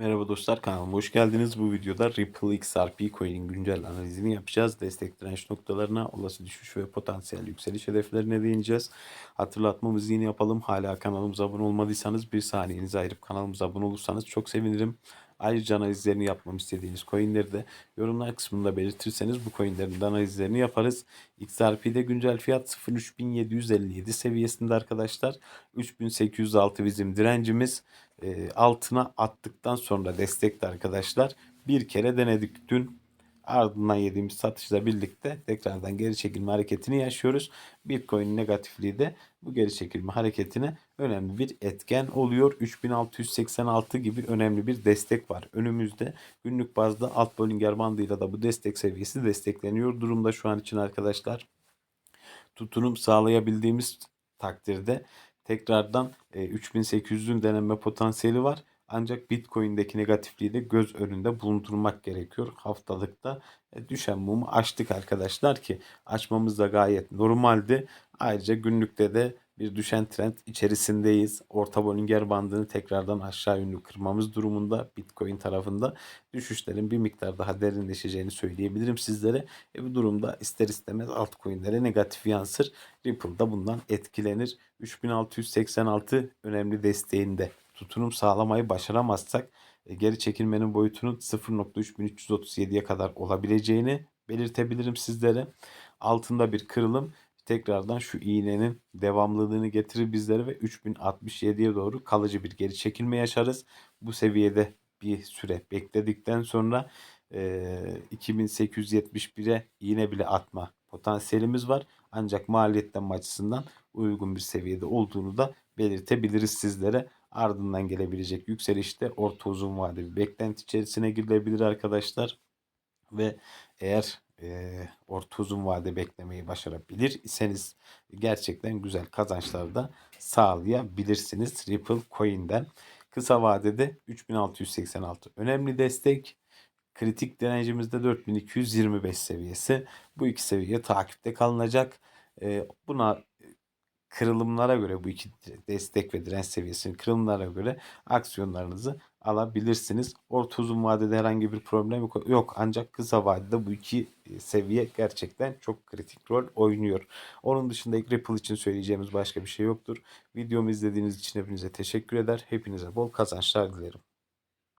Merhaba dostlar kanalıma hoş geldiniz. Bu videoda Ripple XRP coin'in güncel analizini yapacağız. Destek direnç noktalarına, olası düşüş ve potansiyel yükseliş hedeflerine değineceğiz. Hatırlatmamızı yine yapalım. Hala kanalımıza abone olmadıysanız bir saniyenizi ayırıp kanalımıza abone olursanız çok sevinirim. Ayrıca analizlerini yapmamı istediğiniz coinleri de yorumlar kısmında belirtirseniz bu coinlerin de analizlerini yaparız. XRP'de güncel fiyat 03757 seviyesinde arkadaşlar. 3806 bizim direncimiz. E, altına attıktan sonra destekli arkadaşlar. Bir kere denedik dün. Ardından yediğimiz satışla birlikte tekrardan geri çekilme hareketini yaşıyoruz. Bitcoin negatifliği de bu geri çekilme hareketine önemli bir etken oluyor. 3686 gibi önemli bir destek var önümüzde. Günlük bazda alt Bollinger bandıyla da bu destek seviyesi destekleniyor durumda şu an için arkadaşlar. Tutunum sağlayabildiğimiz takdirde tekrardan e, 3800'ün denenme potansiyeli var. Ancak Bitcoin'deki negatifliği de göz önünde bulundurmak gerekiyor. Haftalıkta e, düşen mumu açtık arkadaşlar ki açmamız da gayet normaldi. Ayrıca günlükte de bir düşen trend içerisindeyiz. Orta Bollinger bandını tekrardan aşağı yönlü kırmamız durumunda Bitcoin tarafında düşüşlerin bir miktar daha derinleşeceğini söyleyebilirim sizlere. E bu durumda ister istemez altcoin'lere negatif yansır. Ripple da bundan etkilenir. 3686 önemli desteğinde tutunum sağlamayı başaramazsak e, geri çekilmenin boyutunun 0.3337'ye kadar olabileceğini belirtebilirim sizlere. Altında bir kırılım tekrardan şu iğnenin devamlılığını getirir bizlere ve 3067'ye doğru kalıcı bir geri çekilme yaşarız. Bu seviyede bir süre bekledikten sonra e, 2871'e iğne bile atma potansiyelimiz var. Ancak maliyetten açısından uygun bir seviyede olduğunu da belirtebiliriz sizlere. Ardından gelebilecek yükselişte orta uzun vadeli beklenti içerisine girilebilir arkadaşlar. Ve eğer e, orta uzun vade beklemeyi başarabilir iseniz gerçekten güzel kazançlar da sağlayabilirsiniz Ripple Coin'den. Kısa vadede 3686 önemli destek. Kritik direncimizde 4225 seviyesi. Bu iki seviye takipte kalınacak. E, buna kırılımlara göre bu iki destek ve direnç seviyesinin kırılımlara göre aksiyonlarınızı alabilirsiniz. Orta uzun vadede herhangi bir problem yok, yok. ancak kısa vadede bu iki e, seviye gerçekten çok kritik rol oynuyor. Onun dışında Ripple için söyleyeceğimiz başka bir şey yoktur. Videomu izlediğiniz için hepinize teşekkür eder. Hepinize bol kazançlar dilerim.